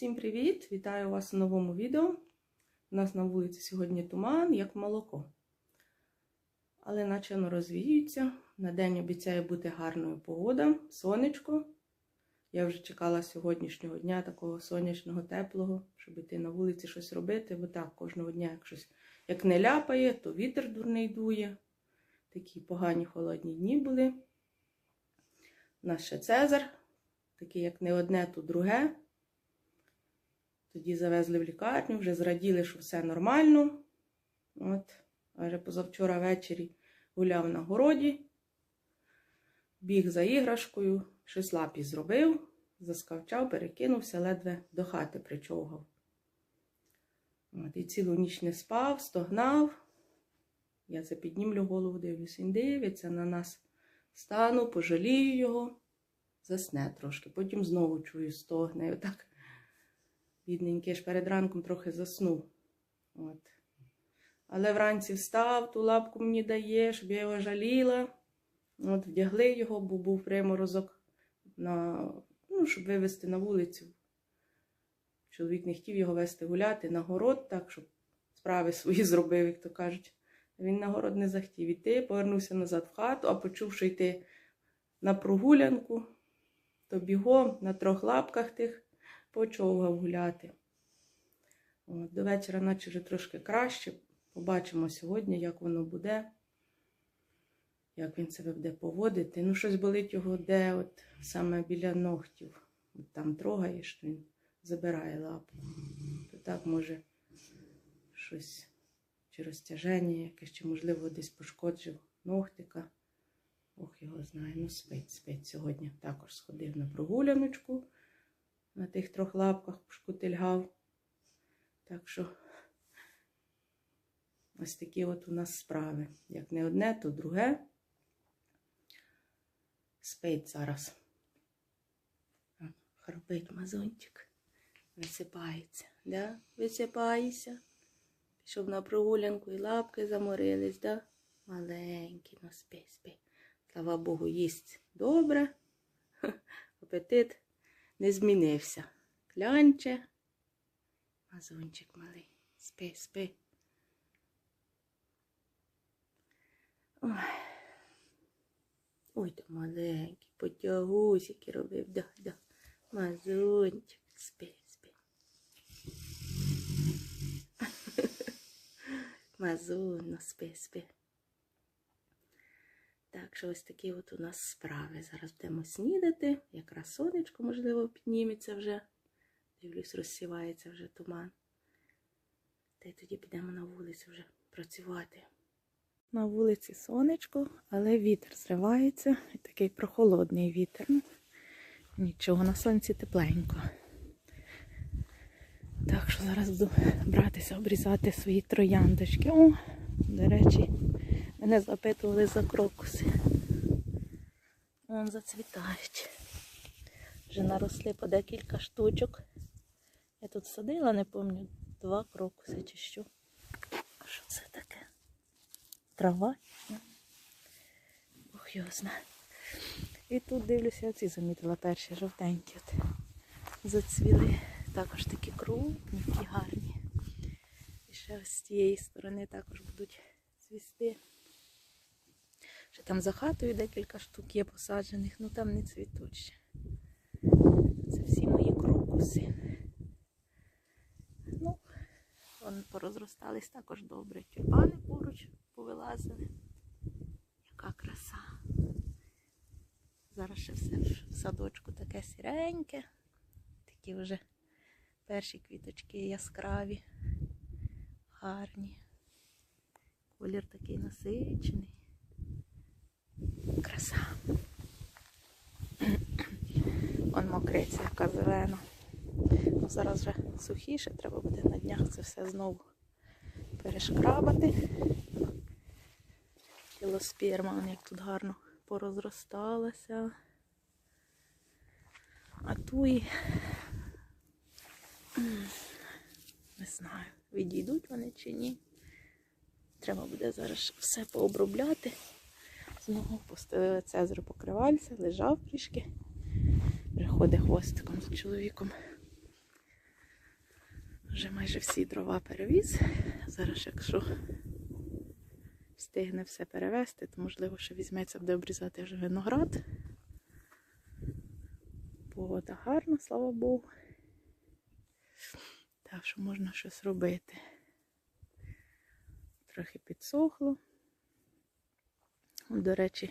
Всім привіт! Вітаю вас у новому відео. У нас на вулиці сьогодні туман, як молоко. Але наче воно розвіюється. На день обіцяє бути гарною погода, сонечко. Я вже чекала сьогоднішнього дня такого сонячного, теплого, щоб йти на вулиці щось робити. Бо так, кожного дня як щось як не ляпає, то вітер дурний дує. Такі погані холодні дні були. У нас ще Цезар, такий як не одне, то друге. Тоді завезли в лікарню, вже зраділи, що все нормально. От, вже позавчора ввечері гуляв на городі, біг за іграшкою, щось лапі зробив, заскавчав, перекинувся, ледве до хати причовгав. От, і цілу ніч не спав, стогнав. Я це піднімлю голову, дивлюся, він дивиться на нас. Стану, пожалію його, засне трошки. Потім знову чую стогне. Отак бідненький ж перед ранком трохи заснув. От. Але вранці встав, ту лапку мені дає, щоб я його жаліла. От, Вдягли його, бо був приморозок, на, ну, щоб вивезти на вулицю. Чоловік не хотів його вести гуляти на город, так, щоб справи свої зробив, як то кажуть. Він на город не захотів іти, повернувся назад в хату, а почув, що йти на прогулянку, то бігом на трьох лапках тих почовгав гуляти. От, До вечора, наче вже трошки краще. Побачимо сьогодні, як воно буде, як він себе буде поводити. Ну, щось болить його, де от саме біля ногтів. От там трогаєш, він забирає лапу. То так може щось чи розтяження якесь, чи, можливо, десь пошкоджив ногтика. Ох, його знає. Ну, спить, спить сьогодні. Також сходив на прогуляночку на тих трьох лапках пошкутильгав. Так що ось такі от у нас справи. Як не одне, то друге. Спить зараз. Хропить мазончик. Висипається. Да? Висипається. Пішов на прогулянку і лапки заморились, да? Маленький, ну спи, спи. Слава Богу, їсть добре. Апетит не змінився. Клянче. Мазончик малий. Спи, спи. Ой, Ой, то маленький, потягусики робив, да, да. Мазончик, спи, спи. Мазунно, спи, спи. Так що ось такі от у нас справи. Зараз будемо снідати. Якраз сонечко, можливо, підніметься вже. Дивлюсь, розсівається вже туман. Та й тоді підемо на вулицю вже працювати. На вулиці сонечко, але вітер зривається. І такий прохолодний вітер. Ну, Нічого, на сонці тепленько. Так що зараз буду братися, обрізати свої трояндочки. О, до речі, мене запитували за крокуси. Вон зацвітають. Вже наросли по декілька штучок. Я тут садила, не пам'ятаю, два крокуси чи що. А що це таке? Трава? Ох, його знає. І тут дивлюся, оці замітила перші жовтенькі. От зацвіли. Також такі крупні, такі гарні. І ще ось з тієї сторони також будуть цвісти. Ще там за хатою декілька штук є посаджених, ну там не цвітуть. Це всі мої крокуси. Ну, вони порозростались також добре. Тюльпани поруч повилазили. Яка краса. Зараз ще все в садочку таке сіреньке. Такі вже перші квіточки яскраві, гарні. Колір такий насичений. Краса. Он мокриця, яка зелена. Ну, зараз вже сухіше, треба буде на днях це все знову перешкрабати. Кілоспірма, як тут гарно порозросталася. А туї не знаю, відійдуть вони чи ні. Треба буде зараз все пообробляти. Знову постелили Цезарю покривальця, лежав трішки. Приходить хвостиком з чоловіком. Вже майже всі дрова перевіз. Зараз, якщо встигне все перевезти, то можливо ще візьметься буде обрізати вже виноград. Погода гарна, слава Богу. Так що можна щось робити. Трохи підсохло. До речі,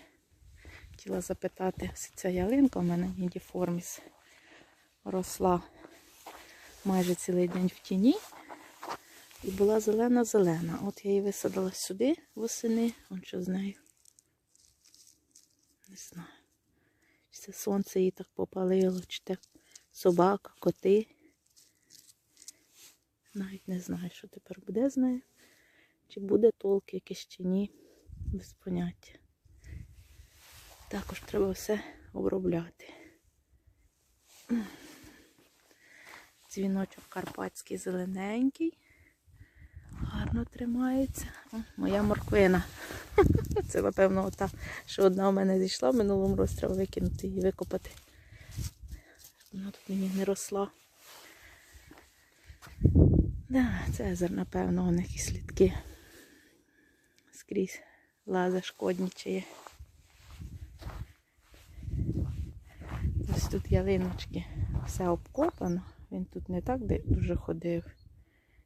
хотіла запитати, ось ця ялинка у мене Нідіформіс росла майже цілий день в тіні. І була зелена-зелена. От я її висадила сюди восени. Он що з нею. Не знаю. Чи це сонце її так попалило, чи це собака, коти. Навіть не знаю, що тепер буде з нею. Чи буде толк якийсь чи ні. Без поняття. Також треба все обробляти. Дзвіночок карпатський зелененький. Гарно тримається. О, моя морквина. Це, напевно, ота, що одна у мене зійшла в минулому році, треба викинути її, викопати. Вона тут мені не росла. Да, Цезар, напевно, у них і слідки скрізь лазе шкоднічає. Ось тут ялиночки, все обкопано. Він тут не так дуже ходив.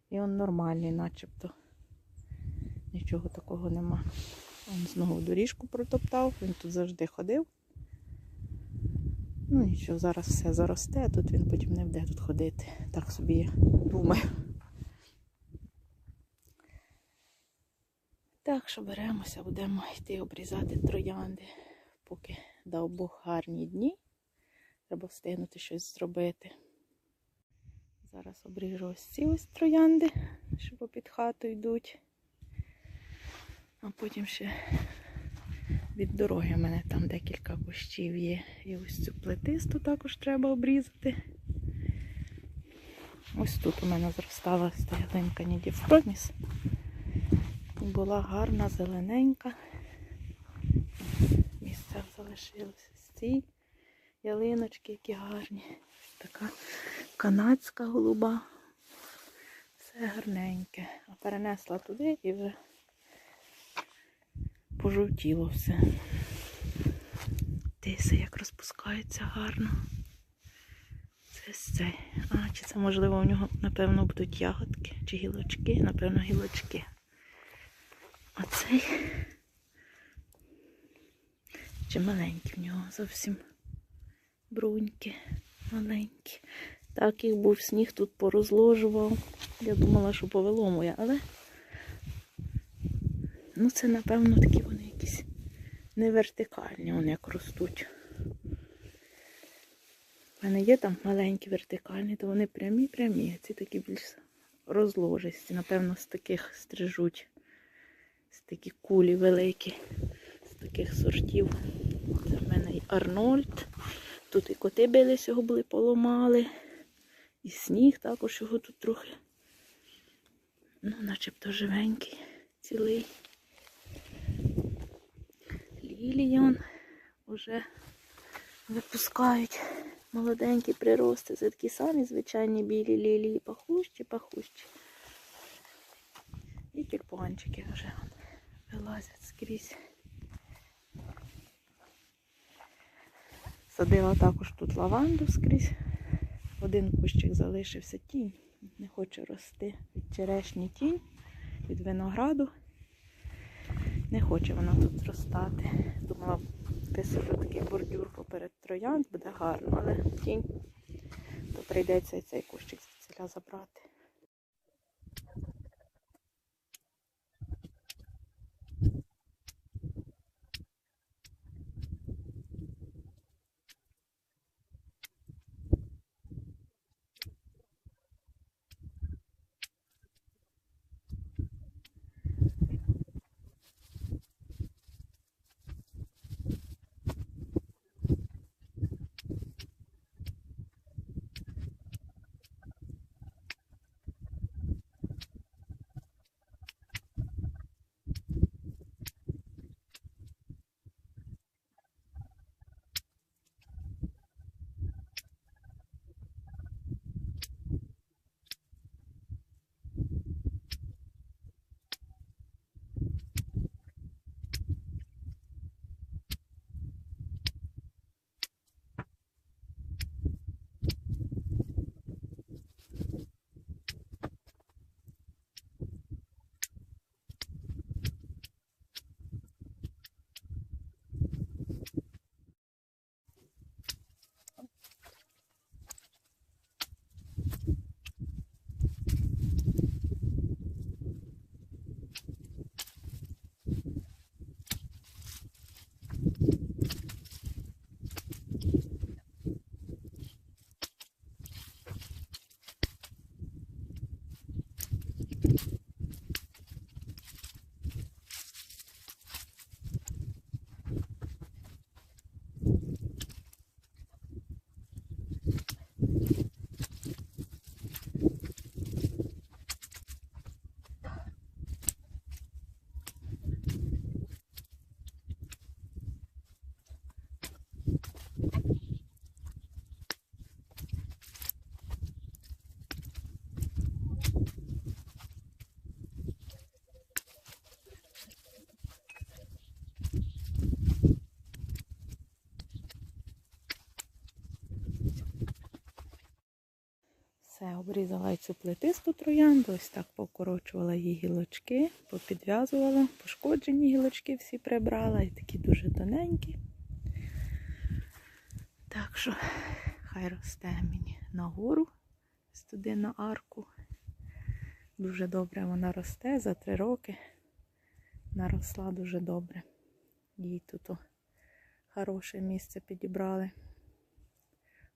І він нормальний, начебто. Нічого такого нема. Він знову доріжку протоптав, він тут завжди ходив. Ну нічого, зараз все заросте, тут він потім не буде тут ходити. Так собі я думаю. Так що беремося, будемо йти обрізати троянди, поки дав Бог гарні дні. Треба встигнути щось зробити. Зараз обріжу ось ці ось троянди, що попід хату йдуть. А потім ще від дороги у мене там декілька кущів є. І ось цю плетисту також треба обрізати. Ось тут у мене зростала стоялинка Нідівпроміс. Була гарна, зелененька. Місце залишилося з ці ялиночки, які гарні. Така канадська голуба. Все гарненьке. А перенесла туди і вже пожовтіло все. Тиси як розпускаються гарно. Це цей. А, чи це можливо у нього, напевно, будуть ягодки чи гілочки? Напевно, гілочки. А цей ще маленькі в нього зовсім бруньки маленькі. Так їх був сніг тут порозложував. Я думала, що повело моє, але ну це, напевно, такі вони якісь не вертикальні, вони як ростуть. У мене є там маленькі вертикальні, то вони прямі-прямі, а ці такі більш розложисті. Напевно, з таких стрижуть. З такі кулі великі, з таких сортів. Це в мене і Арнольд. Тут і коти бились, його були поламали. І сніг також його тут трохи. Ну, начебто живенький, цілий. Лілії он вже випускають молоденькі прирости. Це такі самі звичайні білі лілії, пахущі, пахущі. І тюльпанчики вже вилазять скрізь. Садила також тут лаванду скрізь. Один кущик залишився тінь. Не хоче рости від черешні тінь, від винограду. Не хоче вона тут зростати. Думала, висаджу такий бордюр поперед троянд, буде гарно, але тінь, то прийдеться і цей кущик звідсіля забрати. Обрізала цю плетисту троянду, ось так покорочувала її гілочки, попідв'язувала, пошкоджені гілочки всі прибрала і такі дуже тоненькі. Так що хай росте мені нагору, туди на арку. Дуже добре вона росте за три роки. Наросла дуже добре. Їй тут хороше місце підібрали.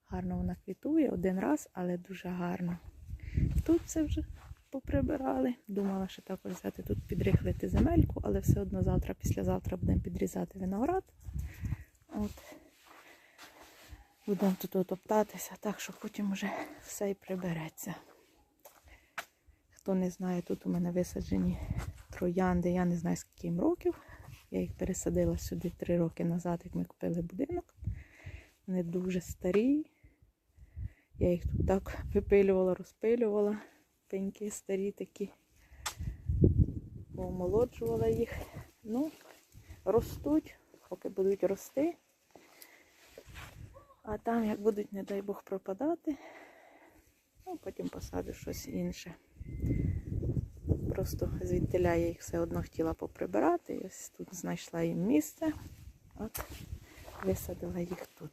Гарно вона квітує один раз, але дуже гарно. Тут це вже поприбирали. Думала, що також взяти тут підрихлити земельку, але все одно завтра, післязавтра будемо підрізати виноград. От. Будемо тут отоптатися, так що потім вже все і прибереться. Хто не знає, тут у мене висаджені троянди, я не знаю скільки їм років. Я їх пересадила сюди три роки назад, як ми купили будинок. Вони дуже старі. Я їх тут так випилювала, розпилювала. Пеньки старі такі. Помолоджувала їх. Ну, ростуть, поки будуть рости. А там, як будуть, не дай Бог, пропадати, ну, потім посаджу щось інше. Просто звідтиля я їх все одно хотіла поприбирати. Ось тут знайшла їм місце. От, висадила їх тут.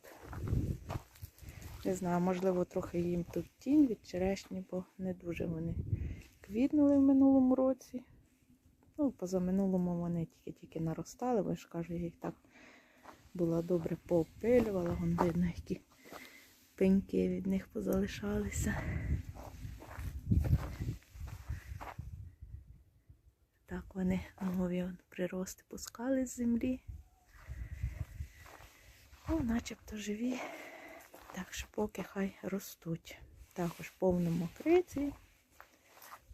Не знаю, можливо, трохи їм тут тінь від черешні, бо не дуже вони квітнули в минулому році. Ну, позаминулому вони тільки-тільки наростали, бо ж кажу, я їх так була добре поопилювала, вон видно, які пеньки від них позалишалися. Так вони нові прирости пускали з землі. Ну, начебто живі. Так що поки хай ростуть. Також повно мокриці.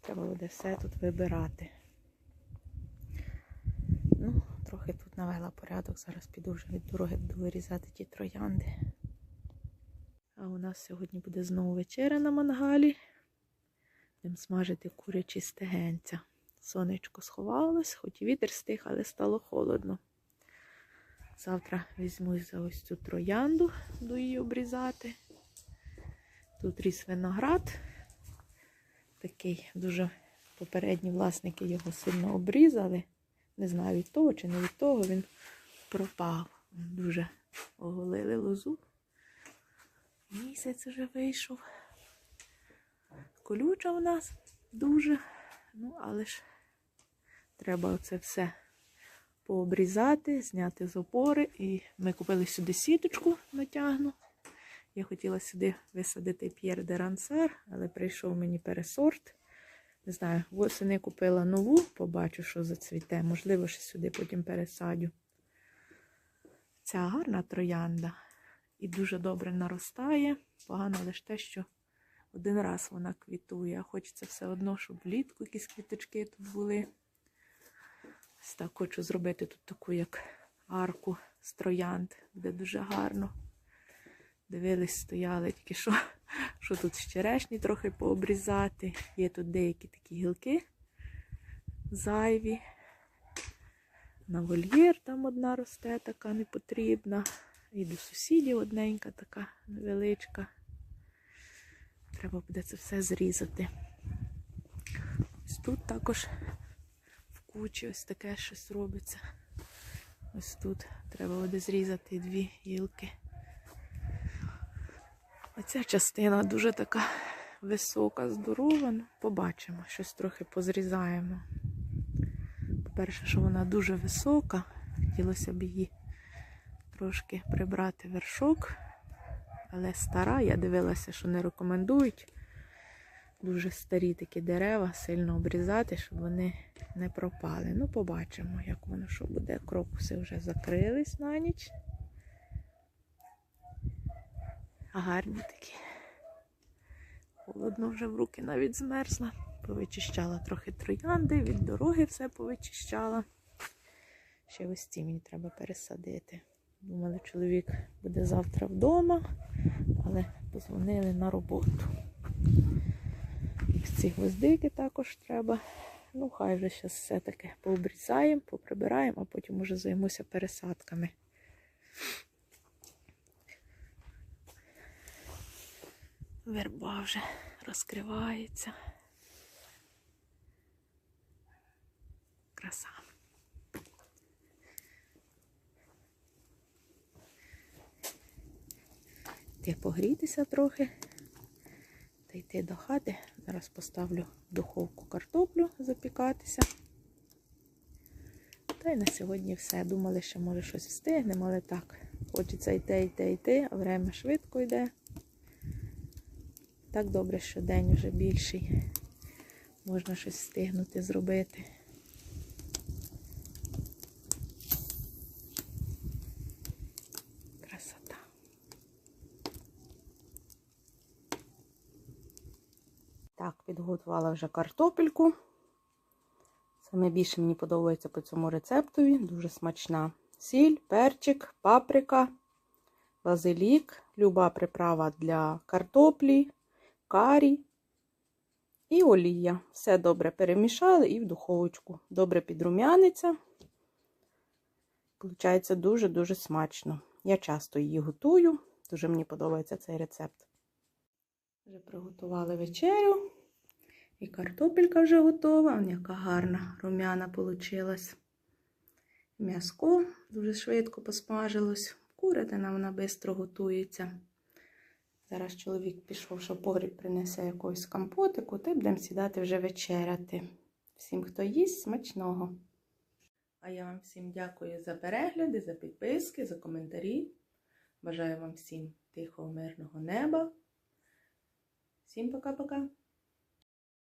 Треба буде все тут вибирати. Ну, трохи тут навела порядок. Зараз піду вже від дороги буду вирізати ті троянди. А у нас сьогодні буде знову вечеря на мангалі. Будемо смажити курячі стегенця. Сонечко сховалось, хоч і вітер стих, але стало холодно. Завтра візьмусь за ось цю троянду, буду її обрізати. Тут ріс виноград. Такий дуже попередні власники його сильно обрізали. Не знаю від того чи не від того, він пропав. Дуже оголили лозу. Місяць вже вийшов. Колюча в нас дуже. Ну, але ж треба оце все пообрізати, зняти з опори. І ми купили сюди сіточку натягну. Я хотіла сюди висадити П'єр де Рансер, але прийшов мені пересорт. Не знаю, восени купила нову, побачу, що зацвіте. Можливо, ще сюди потім пересадю. Ця гарна троянда і дуже добре наростає. Погано лише те, що один раз вона квітує, хочеться все одно, щоб влітку якісь квіточки тут були. Так хочу зробити тут таку, як арку з троянд. Буде дуже гарно. Дивились, стояли тільки що, що тут з черешні трохи пообрізати. Є тут деякі такі гілки зайві. На вольєр там одна росте, така непотрібна. І до сусідів одненька така невеличка. Треба буде це все зрізати. Ось тут також кучі ось таке щось робиться. Ось тут треба буде зрізати дві гілки. Оця частина дуже така висока, здорова. Ну, побачимо, щось трохи позрізаємо. По-перше, що вона дуже висока, хотілося б її трошки прибрати вершок, але стара, я дивилася, що не рекомендують дуже старі такі дерева сильно обрізати, щоб вони не пропали. Ну, побачимо, як воно що буде. Крокуси вже закрились на ніч. Гарні такі. Холодно вже в руки навіть змерзла. Повичищала трохи троянди, від дороги все повичищала. Ще ось ці мені треба пересадити. Думали, чоловік буде завтра вдома, але позвонили на роботу. Ці гвоздики також треба. Ну, хай вже зараз все таки пообрізаємо, поприбираємо, а потім уже займуся пересадками. Верба вже розкривається. Краса. Йти погрітися трохи та йти до хати. Зараз поставлю в духовку картоплю запікатися. Та й на сьогодні все. Думали, що може щось встигнемо, але так. Хочеться йти, йти, йти, а время швидко йде. Так добре, що день вже більший. Можна щось встигнути зробити. Так, підготувала вже картопельку. Саме більше мені подобається по цьому рецептові. Дуже смачна. Сіль, перчик, паприка, базилік, люба приправа для картоплі, карі і олія. Все добре перемішали і в духовочку. Добре підрумяниться. Получається дуже-дуже смачно. Я часто її готую. Дуже мені подобається цей рецепт. Вже приготували вечерю. І картопелька вже готова. Вон яка гарна рум'яна получилась. М'яско дуже швидко посмажилось. Курятина вона швидко готується. Зараз чоловік пішов, що погріб принесе якогось компотику, та будемо сідати вже вечеряти. Всім, хто їсть, смачного. А я вам всім дякую за перегляди, за підписки, за коментарі. Бажаю вам всім тихого, мирного неба. Всім пока-пока.